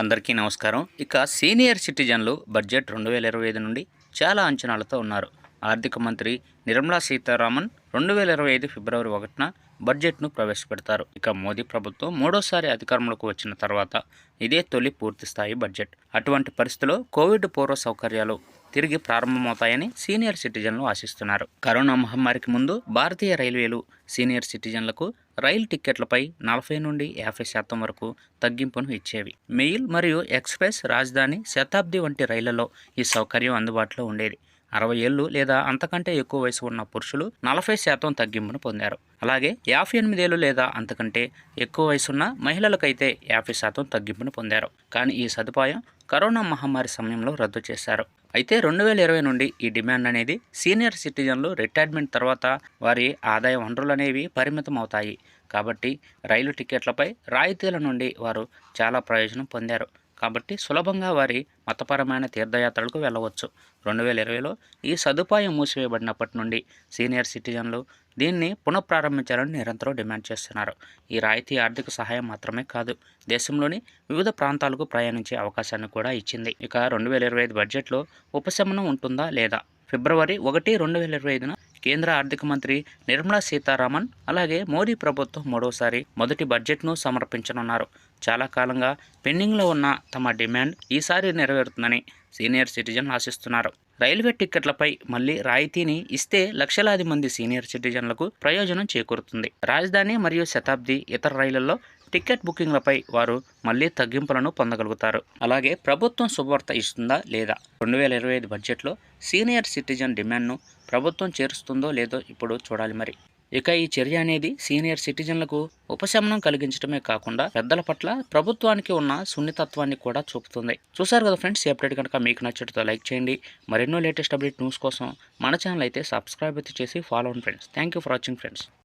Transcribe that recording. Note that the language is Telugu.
అందరికీ నమస్కారం. ఇక సీనియర్ సిటిజన్లు బడ్జెట్ రెండు వేల ఇరవై ఐదు నుండి చాలా అంచనాలతో ఉన్నారు. ఆర్థిక మంత్రి నిర్మలా సీతారామన్ రెండు వేల ఇరవై ఐదు ఫిబ్రవరి ఒకటిన బడ్జెట్ను ప్రవేశపెడతారు. ఇక మోదీ ప్రభుత్వం మూడోసారి అధికారంలోకి వచ్చిన తర్వాత ఇదే తొలి పూర్తి స్థాయి బడ్జెట్. అటువంటి పరిస్థితుల్లో కోవిడ్ పూర్వ సౌకర్యాలు తిరిగి ప్రారంభమవుతాయని సీనియర్ సిటిజన్లు ఆశిస్తున్నారు. కరోనా మహమ్మారికి ముందు భారతీయ రైల్వేలు సీనియర్ సిటిజన్లకు రైలు టిక్కెట్లపై నలభై నుండి యాభై శాతం వరకు తగ్గింపును ఇచ్చేవి. మెయిల్ మరియు ఎక్స్ప్రెస్ రాజధాని శతాబ్ది వంటి రైళ్ళలో ఈ సౌకర్యం అందుబాటులో ఉండేది. అరవై ఏళ్ళు లేదా అంతకంటే ఎక్కువ వయసు ఉన్న పురుషులు నలభై శాతం తగ్గింపును పొందారు. అలాగే యాభై ఎనిమిదేళ్ళు లేదా అంతకంటే ఎక్కువ వయసున్న మహిళలకైతే యాభై శాతం తగ్గింపును పొందారు. కానీ ఈ సదుపాయం కరోనా మహమ్మారి సమయంలో రద్దు చేశారు. అయితే రెండు వేల ఇరవై నుండి ఈ డిమాండ్ అనేది సీనియర్ సిటిజన్లు రిటైర్మెంట్ తర్వాత వారి ఆదాయ వనరులు అనేవి పరిమితం అవుతాయి కాబట్టి రైలు టికెట్లపై రాయితీల నుండి వారు చాలా ప్రయోజనం పొందారు. కాబట్టి సులభంగా వారి మతపరమైన తీర్థయాత్రలకు వెళ్ళవచ్చు. రెండు వేల ఇరవైలో ఈ సదుపాయం మూసివేయబడినప్పటి నుండి సీనియర్ సిటిజన్లు దీన్ని పునఃప్రారంభించాలని నిరంతరం డిమాండ్ చేస్తున్నారు. ఈ రాయితీ ఆర్థిక సహాయం మాత్రమే కాదు దేశంలోని వివిధ ప్రాంతాలకు ప్రయాణించే అవకాశాన్ని కూడా ఇచ్చింది. ఇక రెండు వేల ఇరవై ఐదు బడ్జెట్లో ఉపశమనం ఉంటుందా లేదా? ఫిబ్రవరి ఒకటి రెండు వేల ఇరవై ఐదున కేంద్ర ఆర్థిక మంత్రి నిర్మలా సీతారామన్ అలాగే మోదీ ప్రభుత్వం మరోసారి మొదటి బడ్జెట్ను సమర్పించనున్నారు. చాలా కాలంగా పెండింగ్లో ఉన్న తమ డిమాండ్ ఈసారి నెరవేరుతుందని సీనియర్ సిటిజన్ ఆశిస్తున్నారు. రైల్వే టిక్కెట్లపై మళ్ళీ రాయితీని ఇస్తే లక్షలాది మంది సీనియర్ సిటిజన్లకు ప్రయోజనం చేకూరుతుంది. రాజధాని మరియు శతాబ్ది ఇతర రైళ్ళలో టికెట్ బుకింగ్లపై వారు మళ్ళీ తగ్గింపులను పొందగలుగుతారు. అలాగే ప్రభుత్వం శుభవార్త ఇస్తుందా లేదా? రెండు వేల ఇరవై ఐదు బడ్జెట్లో సీనియర్ సిటిజన్ డిమాండ్ను ప్రభుత్వం చేరుస్తుందో లేదో ఇప్పుడు చూడాలి మరి. ఇక ఈ చర్య అనేది సీనియర్ సిటిజన్లకు ఉపశమనం కలిగించడమే కాకుండా పెద్దల పట్ల ప్రభుత్వానికి ఉన్న సున్నితత్వాన్ని కూడా చూపుతుంది. చూసారు కదా ఫ్రెండ్స్ ఈ అప్డేట్ కనుక మీకు నచ్చడంతో లైక్ చేయండి. మరెన్నో లేటెస్ట్ అప్డేట్ న్యూస్ కోసం మన ఛానల్ అయితే సబ్స్క్రైబ్ అయితే చేసి ఫాలో అవ్వండి friends. Thank you for watching friends.